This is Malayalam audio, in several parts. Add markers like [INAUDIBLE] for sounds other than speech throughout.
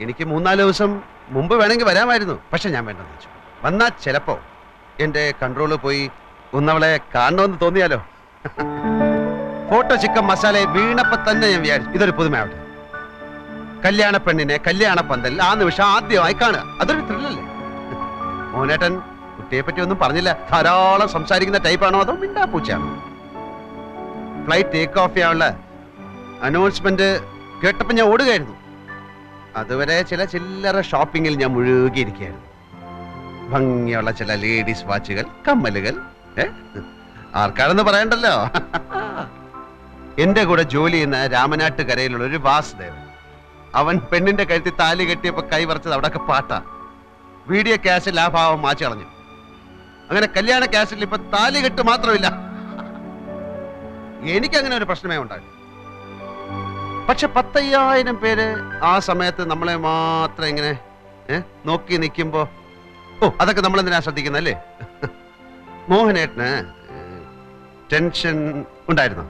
എനിക്ക് മൂന്നാൽ ദിവസം മുമ്പ് വേണമെങ്കിൽ വരാമായിരുന്നു. പക്ഷെ ഞാൻ വേണ്ടെന്ന് വെച്ചു. വന്നാൽ ചിലപ്പോ എന്റെ കൺട്രോൾ പോയി ഒന്നവളെ കാണണമെന്ന് തോന്നിയാലോ? ഫോട്ടോ ചിക്കൻ മസാല വീണപ്പോ തന്നെ ഞാൻ വിചാരിച്ചു. ഇതൊരു പുതുമയാവട്ടെ. കല്യാണ പെണ്ണിനെ കല്യാണ പന്തൽ ആ നിമിഷം ആദ്യമായി കാണുക. അതൊരു ത്രില്ലല്ലേ മോനേട്ടൻ കുട്ടിയെ പറ്റി ഒന്നും പറഞ്ഞില്ല. ധാരാളം സംസാരിക്കുന്ന ടൈപ്പാണോ അതോ മിണ്ടാ പൂച്ചയാണോ? ഫ്ലൈറ്റ് ടേക്ക് ഓഫ് ചെയ്യാനുള്ള അനൗൺസ്മെന്റ് കേട്ടപ്പോ ഞാൻ ഓടുകയായിരുന്നു. അതുവരെ ചില ചില്ലറ ഷോപ്പിങ്ങിൽ ഞാൻ മുഴുകിയിരിക്കുകയായിരുന്നു ഭംഗിയുള്ള ചില ലേഡീസ് വാച്ചുകൾ കമ്മലുകൾ? ആർക്കാണെന്ന് പറയണ്ടല്ലോ? എന്റെ കൂടെ ജോലി ചെയ്യുന്ന രാമനാട്ടുകരയിലുള്ള ഒരു വാസുദേവൻ. അവൻ പെണ്ണിന്റെ കഴുത്തി താലി കെട്ടിയപ്പോ കൈ വറച്ചത് അവിടെയൊക്കെ പാട്ടാ. വീഡിയോ ക്യാഷിൽ ആ ഭാവം മാച്ചു കളഞ്ഞു. അങ്ങനെ കല്യാണ ക്യാഷിൽ ഇപ്പൊ താലി കെട്ട് മാത്രമില്ല. എനിക്കങ്ങനെ ഒരു പ്രശ്നമേ ഉണ്ടായി പക്ഷെ പത്തയ്യായിരം പേര് ആ സമയത്ത് നമ്മളെ മാത്രം ഇങ്ങനെ നോക്കി നിൽക്കുമ്പോ ഓ അതൊക്കെ നമ്മൾ എന്തിനാ ശ്രദ്ധിക്കുന്നത് അല്ലേ? മോഹനേട്ടന് ടെൻഷൻ ഉണ്ടായിരുന്നോ?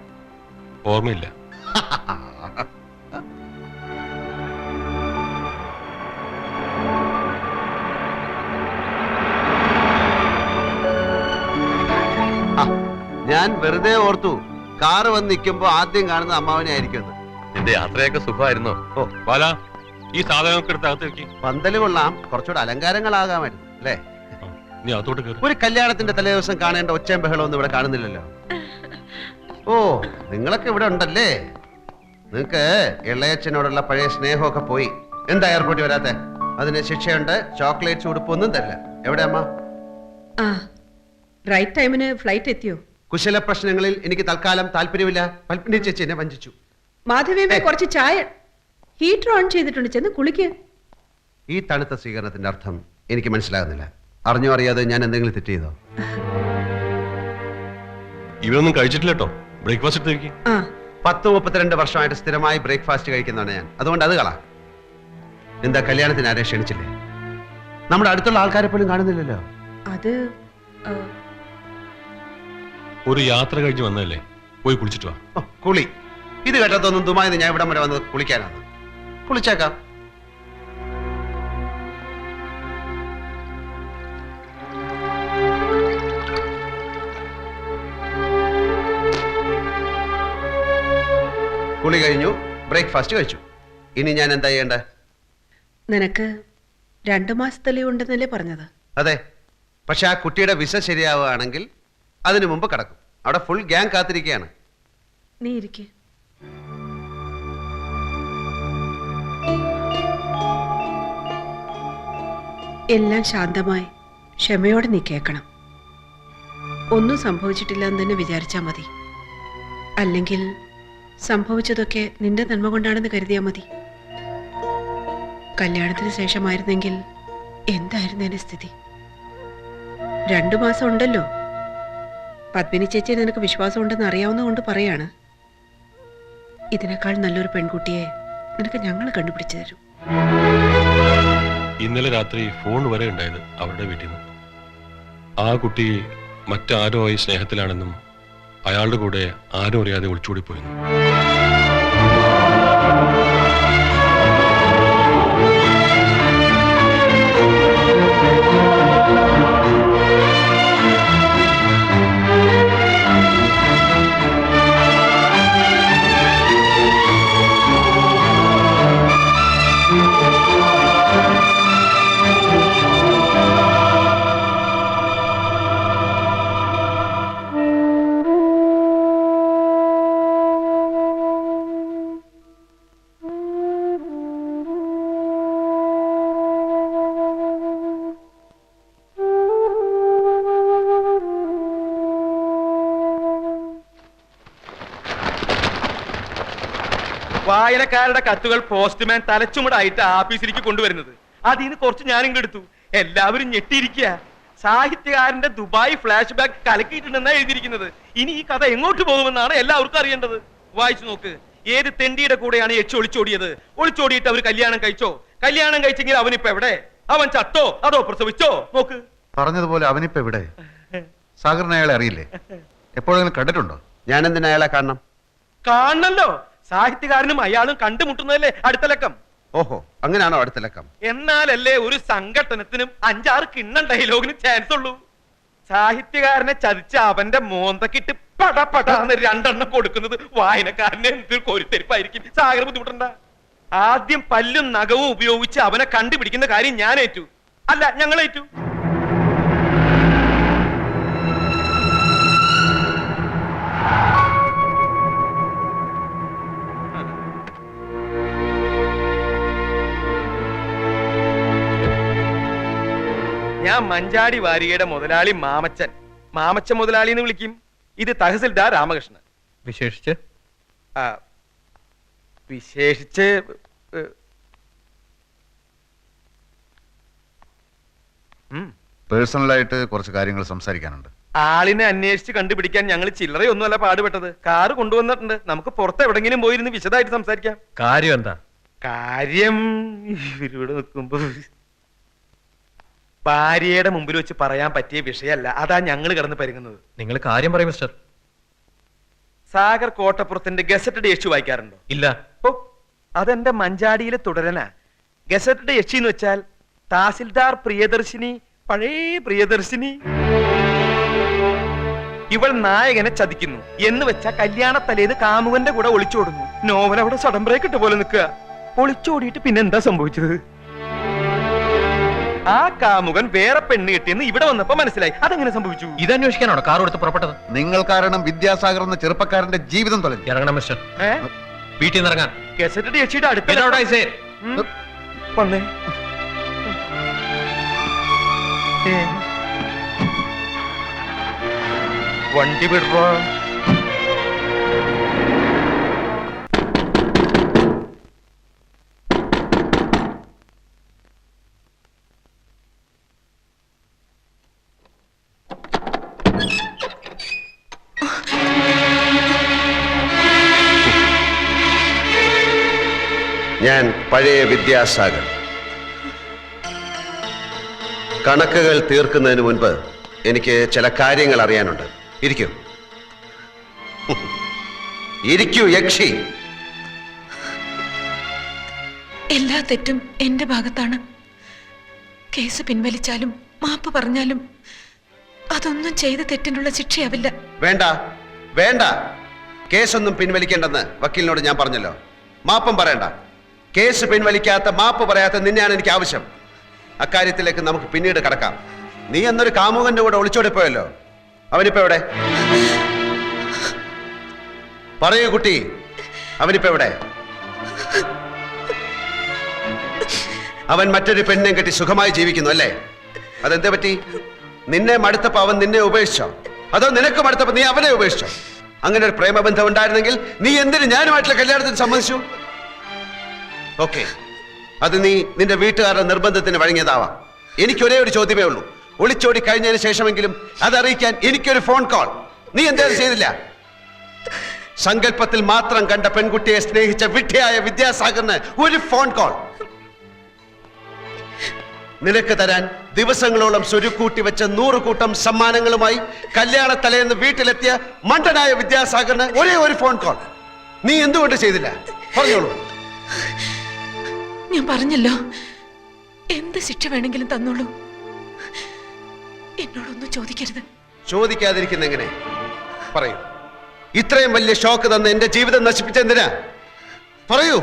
ഓർമ്മയില്ല. ഞാൻ വെറുതെ ഓർത്തു കാറ് വന്ന് നിൽക്കുമ്പോ ആദ്യം കാണുന്ന അമ്മാവനെ ആയിരിക്കും നിന്റെ യാത്രയൊക്കെ സുഖമായിരുന്നു? ഓ. ബാല ഈ സാധനമൊക്കെ എടുത്ത് അകത്ത് വെക്കി. പന്തൽ കൊള്ളാം. കുറച്ചുകൂടെ അലങ്കാരങ്ങളാകാമായിരുന്നു അല്ലേ? നീ അകത്തോട്ട് കയറി ഒരു കല്യാണത്തിന്റെ തലേദിവസം കാണേണ്ട ഒച്ചയും ബഹളമൊന്നും ഇവിടെ കാണുന്നില്ലല്ലോ. ഓ നിങ്ങളൊക്കെ ഇവിടെ ഉണ്ടല്ലേ? നിങ്ങക്ക് ഇളയച്ചനോടുള്ള പഴയ സ്നേഹമൊക്കെ പോയി. എന്താ എയർപോർട്ടിൽ വരാത്തെ? അതിന് ശിക്ഷയുണ്ട് ചോക്ലേറ്റ്സ് ഉടുപ്പൊന്നും തരില്ല. എവിടെ അമ്മ? ആ റൈറ്റ് ടൈമിന് ഫ്ലൈറ്റ് എത്തിയോ? കുശല പ്രശ്നങ്ങളിൽ എനിക്ക് തൽക്കാലം താല്പര്യമില്ല. പൽപ്പിന്റെ ചേച്ചി എന്നെ വഞ്ചിച്ചു. മാധവിയമ്മ കുറച്ച് ചായ ഹീറ്റർ ഓൺ ചെയ്തിട്ടുണ്ട്. ചെന്ന് കുളിക്ക്. ഈ തണുത്ത സ്വീകരണത്തിന്റെ അർത്ഥം എനിക്ക് മനസ്സിലാകുന്നില്ല. അറിഞ്ഞോ അറിയാതെ ഞാൻ എന്തെങ്കിലും തെറ്റ് ചെയ്തോ? ഇവരൊന്നും കഴിച്ചിട്ടില്ല കേട്ടോ ബ്രേക്ക്ഫാസ്റ്റ് ആ. പത്ത് മുപ്പത്തിരണ്ട് വർഷമായിട്ട് സ്ഥിരമായി ബ്രേക്ക്ഫാസ്റ്റ് കഴിക്കുന്നതാണ് ഞാൻ. അതുകൊണ്ട് അത് കളാ. എന്താ കല്യാണത്തിന് ആരെ ക്ഷണിച്ചില്ലേ? നമ്മുടെ അടുത്തുള്ള ആൾക്കാരെ പോലും കാണുന്നില്ലല്ലോ. അത് ഒരു യാത്ര കഴിഞ്ഞ് വന്നതല്ലേ? പോയി കുളിച്ചിട്ട് വാ. കുളി. ഇത് കേട്ടതൊന്നും തുമായി ഞാൻ ഇവിടം വരെ വന്ന് കുളിക്കാനാണ്. കുളിച്ചേക്കാം. കുളി കഴിഞ്ഞു. ബ്രേക്ക്ഫാസ്റ്റ് കഴിച്ചു. ഇനി ഞാൻ എന്താ ചെയ്യേണ്ടേ? നിനക്ക് രണ്ടു മാസത്തെ ലീവ് ഉണ്ടെന്നല്ലേ പറഞ്ഞത്? അതെ. പക്ഷെ ആ കുട്ടിയുടെ വിസ ശരിയാവുകയാണെങ്കിൽ അതിനു മുമ്പ് കടക്കും. അവിടെ ഫുൾ ഗ്യാങ് കാത്തിരിക്കുകയാണ്. നീ ഇരിക്കെ. എല്ലാം ശാന്തമായി. ക്ഷമയോടെ നീ കേൾക്കണം. ഒന്നും സംഭവിച്ചിട്ടില്ല എന്ന് തന്നെ വിചാരിച്ചാൽ മതി. അല്ലെങ്കിൽ സംഭവിച്ചതൊക്കെ നിന്റെ നന്മ കൊണ്ടാണെന്ന് കരുതിയാൽ മതി. കല്യാണത്തിന് ശേഷമായിരുന്നെങ്കിൽ എന്തായിരുന്നു എന്റെ സ്ഥിതി? രണ്ടു മാസം ഉണ്ടല്ലോ. പത്മിനി ചേച്ചി നിനക്ക് വിശ്വാസം ഉണ്ടെന്ന് അറിയാവുന്നതുകൊണ്ട് പറയാണ്. ഇതിനേക്കാൾ നല്ലൊരു പെൺകുട്ടിയെ നിനക്ക് ഞങ്ങൾ കണ്ടുപിടിച്ചു തരും. ഇന്നലെ രാത്രി ഫോൺ വരെ ഉണ്ടായത് അവരുടെ വീട്ടിൽ നിന്ന്. ആ കുട്ടി മറ്റാരോ ആയി സ്നേഹത്തിലാണെന്നും അയാളുടെ കൂടെ ആരും അറിയാതെ ഒളിച്ചോടി വായനക്കാരുടെ കത്തുകൾ പോസ്റ്റ്മാൻ തലച്ചുമടായിട്ട് ആഫീസിലേക്ക് കൊണ്ടുവരുന്നത്. അതിൽ നിന്ന് കുറച്ച് ഞാനിങ്ങ് എടുത്തു. എല്ലാവരും ഞെട്ടിയിരിക്കുക സാഹിത്യകാരന്റെ ദുബായ് ഫ്ലാഷ് ബാക്ക് കലക്കിയിട്ടുണ്ടെന്നാണ് എഴുതിയിരിക്കുന്നത്. ഇനി ഈ കഥ എങ്ങോട്ട് പോകുമെന്നാണ് എല്ലാവർക്കും അറിയേണ്ടത്. വായിച്ചു നോക്ക്. ഏത് തെണ്ടിയുടെ കൂടെയാണ് എച്ച് ഒളിച്ചോടിയത്? ഒളിച്ചോടിയിട്ട് അവർ കല്യാണം കഴിച്ചോ? കല്യാണം കഴിച്ചെങ്കിൽ അവനിപ്പോ എവിടെ? അവൻ ചത്തോ? അതോ പ്രസവിച്ചോ? നോക്ക്. പറഞ്ഞതുപോലെ അവനിപ്പോ എവിടെ? സാഗറിന് അയാളെ അറിയില്ലേ? എപ്പോഴെങ്കിലും കണ്ടിട്ടുണ്ടോ? ഞാൻ എന്തിനാ അയാളെ കാണണം? കാണണല്ലോ. സാഹിത്യകാരനും അയാളും കണ്ടുമുട്ടുന്നതല്ലേ അടുത്ത ലക്കം? ഓഹോ അങ്ങനെയാണോ അടുത്ത ലക്കം? എന്നാലല്ലേ ഒരു സംഘടനത്തിനും അഞ്ചാറ് കിണ്ണം ഡയലോഗിന് ചാൻസ് ഉള്ളൂ. സാഹിത്യകാരനെ ചതിച്ച അവന്റെ മോന്തക്കിട്ട് പട പടാന്ന് രണ്ടെണ്ണം കൊടുക്കുന്നത് വായനക്കാരനെ എന്തൊരു കൊരുത്തെരിപ്പായിരിക്കും? സാഗർ ബുദ്ധിമുട്ടണ്ട. ആദ്യം പല്ലും നഖവും ഉപയോഗിച്ച് അവനെ കണ്ടുപിടിക്കുന്ന കാര്യം ഞാൻ ഏറ്റു. അല്ല ഞങ്ങൾ ഏറ്റു. ഞാൻ മഞ്ചാടി വാരികയുടെ മുതലാളി മാമച്ചൻ. മാമച്ചൻ മുതലാളി എന്ന് വിളിക്കും. ഇത് തഹസിൽദാർ രാമകൃഷ്ണൻ. വിശേഷിച്ച്? ആ, വിശേഷിച്ച് ഉം. പേഴ്സണലായിട്ട് കുറച്ച് കാര്യങ്ങൾ സംസാരിക്കാനുണ്ട്. ആളിനെ അന്വേഷിച്ച് കണ്ടുപിടിക്കാൻ ഞങ്ങൾ ചില്ലറയൊന്നുമല്ല പാടുപെട്ടത്. കാറ് കൊണ്ടുവന്നിട്ടുണ്ട്. നമുക്ക് പുറത്ത് എവിടെങ്കിലും പോയിരുന്ന് വിശദമായിട്ട് സംസാരിക്കാം. കാര്യം എന്താ? കാര്യം ഇവരിവിടെ നിൽക്കുമ്പോ ഭാര്യയുടെ മുമ്പിൽ വെച്ച് പറയാൻ പറ്റിയ വിഷയമല്ല. അതാ ഞങ്ങൾ കിടന്ന് പരുങ്ങുന്നത്. നിങ്ങൾ കാര്യം പറയും മിസ്റ്റർ. സാഗർ കോട്ടപ്പുറത്തിന്റെ ഗസറ്റഡ് യക്ഷി വായിക്കാറുണ്ടോ? ഇല്ല. ഓ അതെന്റെ മഞ്ചാടിയിലെ തുടരനാ. ഗസറ്റഡ് യക്ഷി എന്ന് വെച്ചാൽ തഹസിൽദാർ പ്രിയദർശിനി പഴയ പ്രിയദർശിനി. ഇവൾ നായകനെ ചതിക്കുന്നു. എന്ന് വെച്ച കല്യാണത്തലേന്ന് കാമുകന്റെ കൂടെ ഒളിച്ചോടുന്നു. നോവൽ അവിടെ സടംബ്രേക്കിട്ട് ഇട്ട പോലെ നിൽക്കുക. ഒളിച്ചോടിയിട്ട് പിന്നെന്താ സംഭവിച്ചത്? ആ കാമുകൻ വേറെ പെണ്ണ് കിട്ടിയെന്ന് ഇവിടെ വന്നപ്പോ മനസ്സിലായി. അതെങ്ങനെ സംഭവിച്ചു? ഇത് അന്വേഷിക്കാനാണോ കാർ എടുത്ത് പുറപ്പെട്ടത്? നിങ്ങൾ കാരണം വിദ്യാസാഗർ എന്ന ചെറുപ്പക്കാരന്റെ ജീവിതം തൊലഞ്ഞു. ഇറങ്ങണം മിസ്റ്റർ. വീട്ടിൽ നിന്ന് ഇറങ്ങാൻ. ഗസറ്റഡ് യക്ഷിയുടെ അടുത്ത. വന്നേ. വണ്ടി വിടുവാ ഞാൻ പഴയ വിദ്യാസാഗർ. കണക്കുകൾ തീർക്കുന്നതിന് മുൻപ് എനിക്ക് ചില കാര്യങ്ങൾ അറിയാനുണ്ട്. ഇരിക്കൂ. ഇരിക്കൂ യക്ഷി. എല്ലാ തെറ്റും എന്റെ ഭാഗത്താണ്. കേസ് പിൻവലിച്ചാലും മാപ്പ് പറഞ്ഞാലും അതൊന്നും ചെയ്ത തെറ്റിനുള്ള ശിക്ഷയാവില്ല. വേണ്ട വേണ്ട. കേസൊന്നും പിൻവലിക്കേണ്ടെന്ന് വക്കീലിനോട് ഞാൻ പറഞ്ഞല്ലോ. മാപ്പം പറയണ്ട. കേസ് പിൻവലിക്കാത്ത മാപ്പ് പറയാത്ത നിന്നെയാണ് എനിക്ക് ആവശ്യം. അക്കാര്യത്തിലേക്ക് നമുക്ക് പിന്നീട് കടക്കാം. നീ എന്നൊരു കാമുകന്റെ കൂടെ ഒളിച്ചോടിപ്പോയല്ലോ അവനിപ്പോ എവിടെ? പറയൂ കുട്ടി അവനിപ്പോ എവിടെ? അവൻ മറ്റൊരു പെണ്ണെ കെട്ടി സുഖമായി ജീവിക്കുന്നു അല്ലേ? അതെന്തേ പറ്റി? നിന്നെ മടുത്തപ്പോ അവൻ നിന്നെ ഉപേക്ഷിച്ചോ? അതോ നിനക്ക് മടുത്തപ്പോ നീ അവനെ ഉപേക്ഷിച്ചോ? അങ്ങനെ ഒരു പ്രേമബന്ധം ഉണ്ടായിരുന്നെങ്കിൽ നീ എന്തിനു ഞാനുമായിട്ടുള്ള കല്യാണത്തിന് സമ്മതിച്ചു? ഓക്കെ. അത് നീ നിന്റെ വീട്ടുകാരുടെ നിർബന്ധത്തിന് വഴങ്ങിയതാവാം. എനിക്ക് ഒരേ ഒരു ചോദ്യമേ ഉള്ളൂ. ഒളിച്ചോടി കഴിഞ്ഞതിന് ശേഷമെങ്കിലും അതറിയിക്കാൻ എനിക്കൊരു ഫോൺ കോൾ നീ എന്തേലും ചെയ്തില്ല? സങ്കല്പത്തിൽ മാത്രം കണ്ട പെൺകുട്ടിയെ സ്നേഹിച്ച വിഡ്ഢിയായ വിദ്യാസാഗറിന് ഒരു ഫോൺ കോൾ നിനക്ക് തരാൻ ദിവസങ്ങളോളം സ്വരുക്കൂട്ടി വെച്ച നൂറ് കൂട്ടം സമ്മാനങ്ങളുമായി കല്യാണ തലേന്ന് വീട്ടിലെത്തിയ മണ്ടനായ വിദ്യാസാഗറിന് ഒരേ ഒരു ഫോൺ കോൾ നീ എന്തുകൊണ്ട് ചെയ്തില്ല? പറഞ്ഞോളൂ. ഞാൻ പറഞ്ഞല്ലോ. എന്ത് ശിക്ഷ വേണമെങ്കിലും തന്നോളൂ. എന്നോടൊന്നും ചോദിക്കരുത്. ചോദിക്കാതിരിക്കുന്ന എങ്ങനെ? പറയൂ. ഇത്രയും വലിയ ഷോക്ക് തന്ന് എന്റെ ജീവിതം നശിപ്പിച്ച എന്തിനാ? പറയൂ.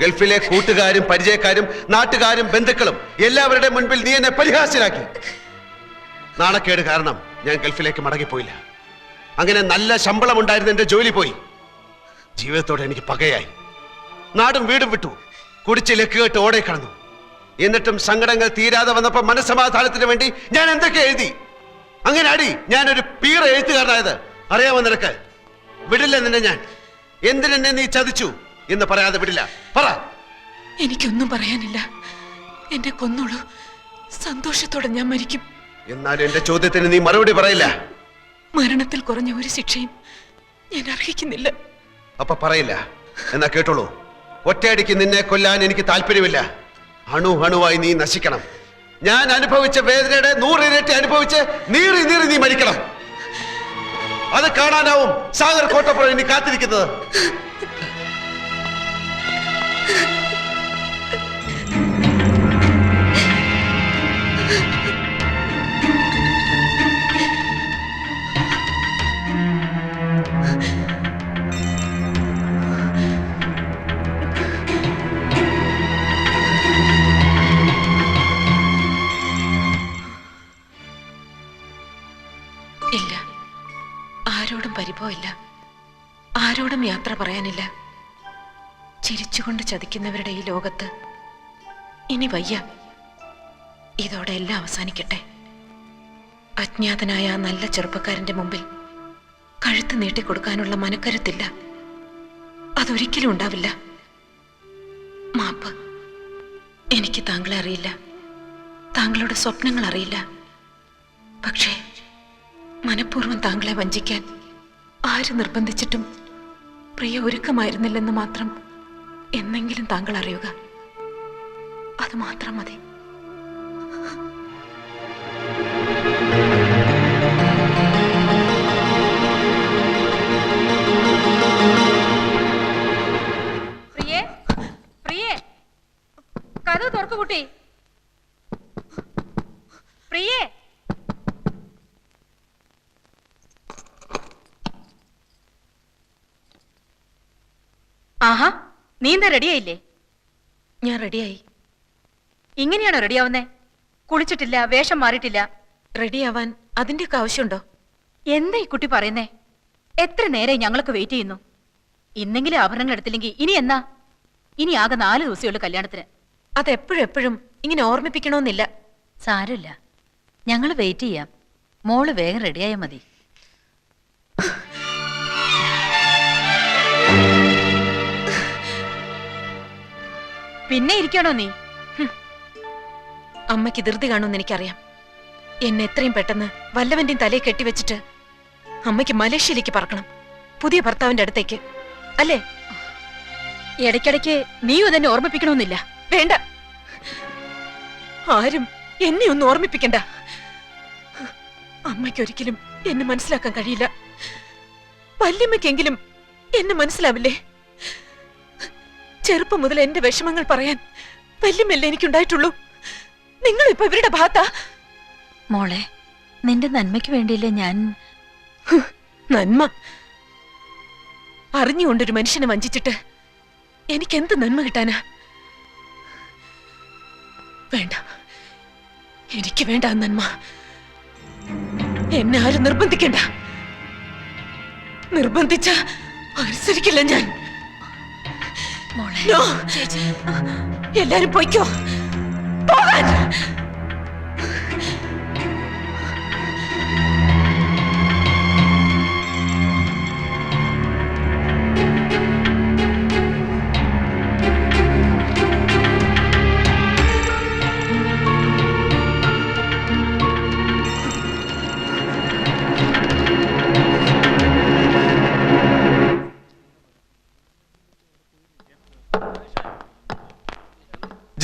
ഗൾഫിലെ കൂട്ടുകാരും പരിചയക്കാരും നാട്ടുകാരും ബന്ധുക്കളും എല്ലാവരുടെ മുൻപിൽ നീ എന്നെ പരിഹാസ്യനാക്കി നാണക്കേട് കാരണം ഞാൻ ഗൾഫിലേക്ക് മടങ്ങിപ്പോയില്ല. അങ്ങനെ നല്ല ശമ്പളം ഉണ്ടായിരുന്ന എന്റെ ജോലി പോയി. ജീവിതത്തോടെ എനിക്ക് പകയായി. നാടും വീടും വിട്ടു. കുടിച്ച് ലക്കുകെട്ട് ഓടെ കടന്നു. എന്നിട്ടും സങ്കടങ്ങൾ തീരാതെ വന്നപ്പോൾ മനസ്സമാധാനത്തിന് വേണ്ടി ഞാൻ എന്തൊക്കെ എഴുതി? അങ്ങനെ അടി ഒരു പീറ എഴുത്തുകാരനായത്. അറിയാമോ നിനക്ക്? വിടില്ല നിന്നെ ഞാൻ. എന്തിനെന്നെ നീ ചതിച്ചു എന്ന് പറയാതെ വിടില്ല. പറ. എനിക്കൊന്നും പറയാനില്ല. എന്നെ കൊന്നോളൂ. സന്തോഷത്തോടെ ഞാൻ മരിക്കും. എന്നാൽ എന്റെ ചോദ്യത്തിന് നീ മറുപടി പറയില്ല. മരണത്തിൽ കുറഞ്ഞ ഒരു ശിക്ഷയും ഞാൻ അർഹിക്കുന്നില്ല. അപ്പൊ പറയില്ല. എന്നാ കേട്ടോളൂ. ഒറ്റയടിക്ക് നിന്നെ കൊല്ലാൻ എനിക്ക് താല്പര്യമില്ല. അണു അണുവായി നീ നശിക്കണം. ഞാൻ അനുഭവിച്ച വേദനയുടെ നൂറിരട്ടി അനുഭവിച്ച് നീറി നീറി നീ മരിക്കണം. അത് കാണാനാവും സാഗർ കോട്ടപ്പുറം ഇനി കാത്തിരിക്കുന്നത്. ചിരിച്ചുകൊണ്ട് ചതിക്കുന്നവരുടെ ഈ ലോകത്ത് ഇനി വയ്യ. ഇതോടെ എല്ലാം അവസാനിക്കട്ടെ. അജ്ഞാതനായ ആ നല്ല ചെറുപ്പക്കാരന്റെ മുമ്പിൽ കഴുത്ത് നീട്ടിക്കൊടുക്കാനുള്ള മനക്കരുത്തില്ല. അതൊരിക്കലും ഉണ്ടാവില്ല. മാപ്പ് എനിക്ക് താങ്കളെ അറിയില്ല. താങ്കളുടെ സ്വപ്നങ്ങൾ അറിയില്ല. പക്ഷേ മനഃപൂർവം താങ്കളെ വഞ്ചിക്കാൻ ആര് നിർബന്ധിച്ചിട്ടും പ്രിയ ഒരുക്കമായിരുന്നില്ലെന്ന് മാത്രം എന്നെങ്കിലും താങ്കൾ അറിയുക. അത് മാത്രം മതി. നീ എന്താ റെഡിയായില്ലേ? ഞാൻ റെഡിയായി. ഇങ്ങനെയാണോ റെഡിയാവുന്നേ? കുളിച്ചിട്ടില്ല വേഷം മാറിയിട്ടില്ല. റെഡിയാവാൻ അതിന്റെയൊക്കെ ആവശ്യമുണ്ടോ? എന്താ ഈ കുട്ടി പറയുന്നേ? എത്ര നേരെ ഞങ്ങളൊക്കെ വെയിറ്റ് ചെയ്യുന്നു? ഇന്നെങ്കിലും ആഭരണങ്ങൾ എടുത്തില്ലെങ്കിൽ ഇനി എന്നാ? ഇനി ആകെ നാല് ദിവസമുള്ളൂ കല്യാണത്തിന്. അത് എപ്പോഴും എപ്പോഴും ഇങ്ങനെ ഓർമ്മിപ്പിക്കണമെന്നില്ല. സാരമില്ല. ഞങ്ങൾ വെയിറ്റ് ചെയ്യാം. മോൾ വേഗം റെഡിയായാൽ മതി. [LAUGHS] പിന്നെ ഇരിക്കണോ നീ? അമ്മയ്ക്ക് ധൃതി കാണുമെന്ന് എനിക്കറിയാം. എന്നെ എത്രയും പെട്ടെന്ന് വല്ലവന്റെയും തലയെ കെട്ടിവെച്ചിട്ട് അമ്മയ്ക്ക് മലേഷ്യയിലേക്ക് പറക്കണം. പുതിയ ഭർത്താവിന്റെ അടുത്തേക്ക്. അല്ലേ? ഇടയ്ക്കിടയ്ക്ക് നീയും തന്നെ ഓർമ്മിപ്പിക്കണമെന്നില്ല വേണ്ട. ആരും എന്നെ ഒന്നും ഓർമ്മിപ്പിക്കണ്ട. അമ്മയ്ക്ക് ഒരിക്കലും എന്നെ മനസ്സിലാക്കാൻ കഴിയില്ല. വല്യമ്മയ്ക്കെങ്കിലും എന്നെ മനസ്സിലാവില്ലേ? ചെറുപ്പം മുതൽ എന്റെ വിഷമങ്ങൾ പറയാൻ വല്യമല്ല എനിക്കുണ്ടായിട്ടുള്ളൂ. നിങ്ങൾ ഇപ്പൊ ഇവരുടെ ഭാഗത്താ? മോളെ നിന്റെ നന്മയ്ക്ക് വേണ്ടിയില്ലേ ഞാൻ നന്മ. അറിഞ്ഞുകൊണ്ടൊരു മനുഷ്യനെ വഞ്ചിച്ചിട്ട് എനിക്ക് എന്ത് നന്മ കിട്ടാനാ? വേണ്ട. എനിക്ക് വേണ്ട നന്മ. എന്നെ ആരും നിർബന്ധിക്കണ്ട. നിർബന്ധിച്ച അനുസരിക്കില്ല ഞാൻ! എല്ലാരും പൊയ്ക്കോ. പോകാൻ.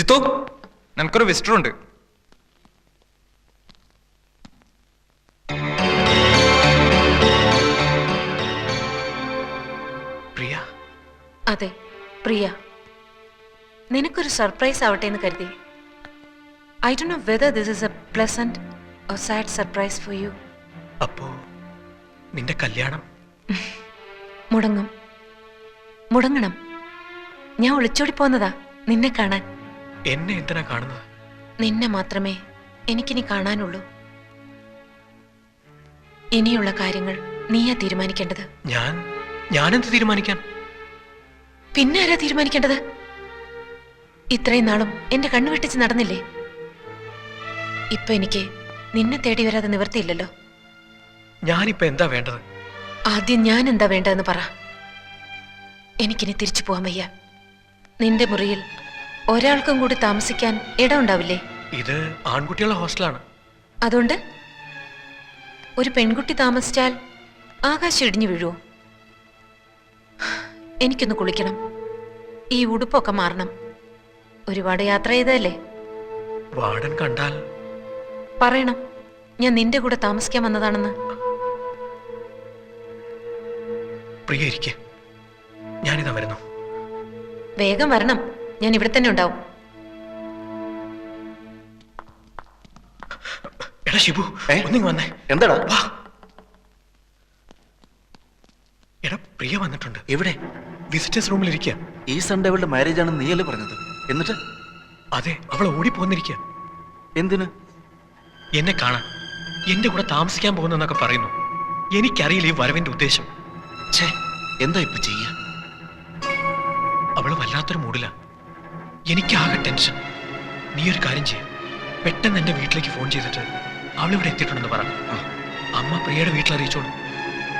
ജിത്തു നിനക്കൊരു വിസിറ്റർ ഉണ്ട് പ്രിയ. അതെ പ്രിയ. നിനക്കൊരു സർപ്രൈസ് ആവട്ടെ എന്ന് കരുതി. I do know whether this is a pleasant or sad surprise for you. അപ്പോ നിന്റെ കല്യാണം? മുടങ്ങും. മുടങ്ങണം. ഞാൻ ഒളിച്ചോടി പോന്നതാ നിന്നെ കാണാൻ. എന്നെ എന്തിനാ കാണുന്നത്? നിന്നെ മാത്രമേ എനിക്കിനി കാണാനുള്ളൂ. ഇനിയുള്ള കാര്യങ്ങൾ നീയാ തീരുമാനിക്കേണ്ടത്. ഞാൻ? ഞാനെന്ത് തീരുമാനിക്കാൻ? പിന്നെ ആരാ തീരുമാനിക്കേണ്ടത്? ഇത്രയും നാളും എന്റെ കണ്ണു വെട്ടിച്ച് നടന്നില്ലേ? ഇപ്പൊ എനിക്ക് നിന്നെ തേടി വരാതെ നിവർത്തിയില്ലല്ലോ. ഞാനിപ്പോ എന്താ വേണ്ടത്? ആദ്യം ഞാൻ എന്താ വേണ്ടതെന്ന് പറ. എനിക്കിനി തിരിച്ചു പോവാൻ വയ്യ. നിന്റെ മുറിയിൽ ഒരാൾക്കും കൂടി താമസിക്കാൻ ഇടം ഉണ്ടാവില്ലേ ഇത് ആൺകുട്ടികളുടെ ഹോസ്റ്റലാണ്. അതുകൊണ്ട് ഒരു പെൺകുട്ടി താമസിച്ചാൽ ആകാശം ഇടിഞ്ഞു വീഴുവോ? എനിക്കൊന്ന് കുളിക്കണം. ഈ ഉടുപ്പൊക്കെ മാറണം. ഒരുപാട് യാത്ര ചെയ്തതല്ലേ? വാർഡൻ കണ്ടാൽ പറയണം. ഞാൻ നിന്റെ കൂടെ താമസിക്കാൻ വന്നതാണെന്ന്. പ്രിയ ഞാനിതാ വരുന്നു. വേഗം വരണം. ഞാൻ ഇവിടെ തന്നെ ഉണ്ടാവും. എടാ ഷിബു? ഒന്നിങ്ങ് വന്നേ. എന്താടാ? വാ. എടാ പ്രിയ വന്നിട്ടുണ്ട്. എവിടെ? വിസിറ്റേഴ്സ് റൂമിൽ ഇരിക്കുക ഈ സൺഡേ അവളുടെ മാരേജ് ആണെന്ന് നീയല്ലേ പറഞ്ഞത്? എന്നിട്ട്? അതെ അവൾ ഓടിപ്പോന്നിരിക്കുക എന്തിന്? എന്നെ കാണാൻ. എന്റെ കൂടെ താമസിക്കാൻ പോകുന്നെന്നൊക്കെ പറയുന്നു. എനിക്കറിയില്ല ഈ വരവിന്റെ ഉദ്ദേശം. ഛേ എന്താ ഇപ്പൊ ചെയ്യാ? അവൾ വല്ലാത്തൊരു മൂഡില എനിക്കാകെ ടെൻഷൻ. നീ ഒരു കാര്യം ചെയ്യും. പെട്ടെന്ന് എന്റെ വീട്ടിലേക്ക് ഫോൺ ചെയ്തിട്ട് അവളിവിടെ എത്തിയിട്ടുണ്ടെന്ന് പറ. ആ. അമ്മ പ്രിയയുടെ വീട്ടിൽ അറിയിച്ചോളൂ.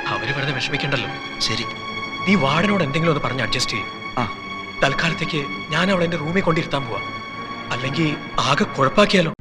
അവർ വെറുതെ വിഷമിക്കണ്ടല്ലോ. ശരി. നീ വാർഡനോട് എന്തെങ്കിലും ഒന്ന് പറഞ്ഞ് അഡ്ജസ്റ്റ് ചെയ്യും. തൽക്കാലത്തേക്ക് ഞാൻ അവളെ എന്റെ റൂമിൽ കൊണ്ടിരുത്താൻ പോവാ. അല്ലെങ്കിൽ ആകെ കുഴപ്പാക്കിയാലോ?